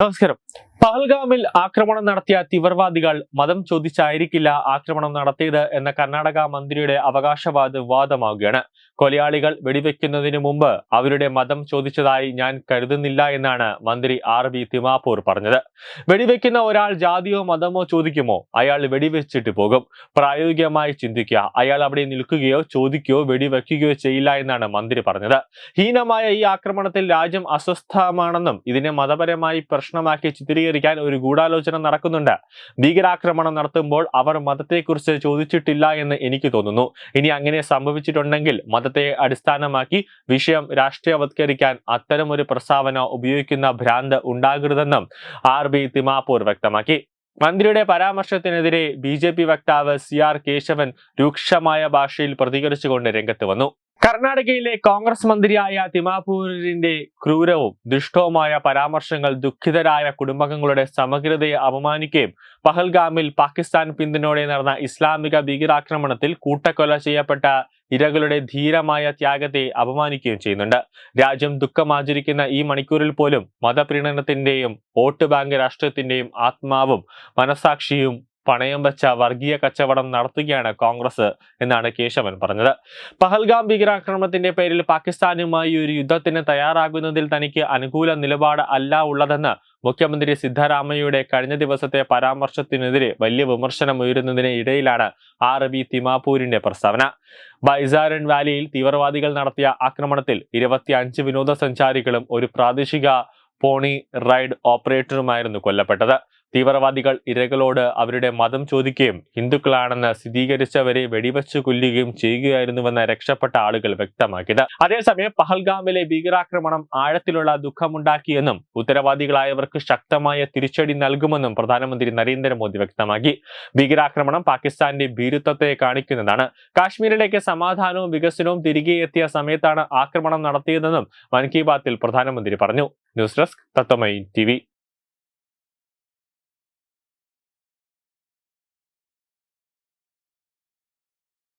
നമസ്കാരം. പഹൽഗാമിൽ ആക്രമണം നടത്തിയ തീവ്രവാദികൾ മതം ചോദിച്ചായിരിക്കില്ല ആക്രമണം നടത്തിയത് എന്ന കർണാടക മന്ത്രിയുടെ അവകാശവാദം വാദമാവുകയാണ്. കൊലയാളികൾ വെടിവെക്കുന്നതിന് മുമ്പ് അവരുടെ മതം ചോദിച്ചതായി ഞാൻ കരുതുന്നില്ല എന്നാണ് മന്ത്രി ആർ ബി തിമാപൂർ പറഞ്ഞത്. വെടിവെക്കുന്ന ഒരാൾ ജാതിയോ മതമോ ചോദിക്കുമോ? അയാൾ വെടിവെച്ചിട്ട് പോകും. പ്രായോഗികമായി ചിന്തിക്കുക. അയാൾ അവിടെ നിൽക്കുകയോ ചോദിക്കുകയോ വെടിവെക്കുകയോ ചെയ്യില്ല എന്നാണ് മന്ത്രി പറഞ്ഞത്. ഹീനമായ ഈ ആക്രമണത്തിൽ രാജ്യം അസ്വസ്ഥമാണെന്നും ഇതിനെ മതപരമായി പ്രശ്നമാക്കി ചിത്രീകരിക്കാൻ ഒരു ഗൂഢാലോചന നടക്കുന്നുണ്ട്. ഭീകരാക്രമണം നടത്തുമ്പോൾ അവർ മതത്തെക്കുറിച്ച് ചോദിച്ചിട്ടില്ല എന്ന് എനിക്ക് തോന്നുന്നു. ഇനി അങ്ങനെ സംഭവിച്ചിട്ടുണ്ടെങ്കിൽ മതത്തെ അടിസ്ഥാനമാക്കി വിഷയം രാഷ്ട്രീയവത്കരിക്കാൻ അത്തരമൊരു പ്രസ്താവന ഉപയോഗിക്കുന്ന ഭ്രാന്ത് ഉണ്ടാകരുതെന്നും ആർ ബി തിമാപൂർ വ്യക്തമാക്കി. മന്ത്രിയുടെ പരാമർശത്തിനെതിരെ ബി വക്താവ് സി ആർ കേശവൻ രൂക്ഷമായ ഭാഷയിൽ പ്രതികരിച്ചുകൊണ്ട് രംഗത്ത് വന്നു. കർണാടകയിലെ കോൺഗ്രസ് മന്ത്രിയായ തിമാപൂരിന്റെ ക്രൂരവും ദുഷ്ടവുമായ പരാമർശങ്ങൾ ദുഃഖിതരായ കുടുംബങ്ങളുടെ സമഗ്രതയെ അപമാനിക്കുകയും പഹൽഗാമിൽ പാകിസ്ഥാൻ പിന്തുണയോടെ നടന്ന ഇസ്ലാമിക ഭീകരാക്രമണത്തിൽ കൂട്ടക്കൊല ചെയ്യപ്പെട്ട ഇരകളുടെ ധീരമായ ത്യാഗത്തെ അപമാനിക്കുകയും ചെയ്യുന്നുണ്ട്. രാജ്യം ദുഃഖമാചരിക്കുന്ന ഈ മണിക്കൂറിൽ പോലും മതപ്രീണനത്തിന്റെയും വോട്ട് ബാങ്ക് രാഷ്ട്രീയത്തിന്റെയും ആത്മാവും മനസാക്ഷിയും പണയം വെച്ച വർഗീയ കച്ചവടം നടത്തുകയാണ് കോൺഗ്രസ് എന്നാണ് കേശവൻ പറഞ്ഞത്. പഹൽഗാം ഭീകരാക്രമണത്തിന്റെ പേരിൽ പാകിസ്ഥാനുമായി ഒരു യുദ്ധത്തിന് തയ്യാറാകുന്നതിൽ തനിക്ക് അനുകൂല നിലപാട് അല്ല ഉള്ളതെന്ന് മുഖ്യമന്ത്രി സിദ്ധരാമയ്യയുടെ കഴിഞ്ഞ ദിവസത്തെ പരാമർശത്തിനെതിരെ വലിയ വിമർശനം ഉയരുന്നതിന് ഇടയിലാണ് ആർ ബി തിമാപൂരിന്റെ പ്രസ്താവന. ബൈസാരൻ വാലിയിൽ തീവ്രവാദികൾ നടത്തിയ ആക്രമണത്തിൽ ഇരുപത്തിയഞ്ച് വിനോദസഞ്ചാരികളും ഒരു പ്രാദേശിക പോണി റൈഡ് ഓപ്പറേറ്ററുമായിരുന്നു കൊല്ലപ്പെട്ടത്. തീവ്രവാദികൾ ഇരകളോട് അവരുടെ മതം ചോദിക്കുകയും ഹിന്ദുക്കളാണെന്ന് സ്ഥിരീകരിച്ചവരെ വെടിവെച്ച് കൊല്ലുകയും ചെയ്യുകയായിരുന്നുവെന്ന് രക്ഷപ്പെട്ട ആളുകൾ വ്യക്തമാക്കിയത്. അതേസമയം പഹൽഗാമിലെ ഭീകരാക്രമണം ആഴത്തിലുള്ള ദുഃഖമുണ്ടാക്കിയെന്നും ഉത്തരവാദികളായവർക്ക് ശക്തമായ തിരിച്ചടി നൽകുമെന്നും പ്രധാനമന്ത്രി നരേന്ദ്രമോദി വ്യക്തമാക്കി. ഭീകരാക്രമണം പാകിസ്ഥാന്റെ ഭീരുത്വത്തെ കാണിക്കുന്നതാണ്. കാശ്മീരിലേക്ക് സമാധാനവും വികസനവും തിരികെ എത്തിയ സമയത്താണ് ആക്രമണം നടത്തിയതെന്നും മൻ കി ബാത്തിൽ പ്രധാനമന്ത്രി പറഞ്ഞു. ന്യൂസ് ഡെസ്ക് തത്വമൈ ടി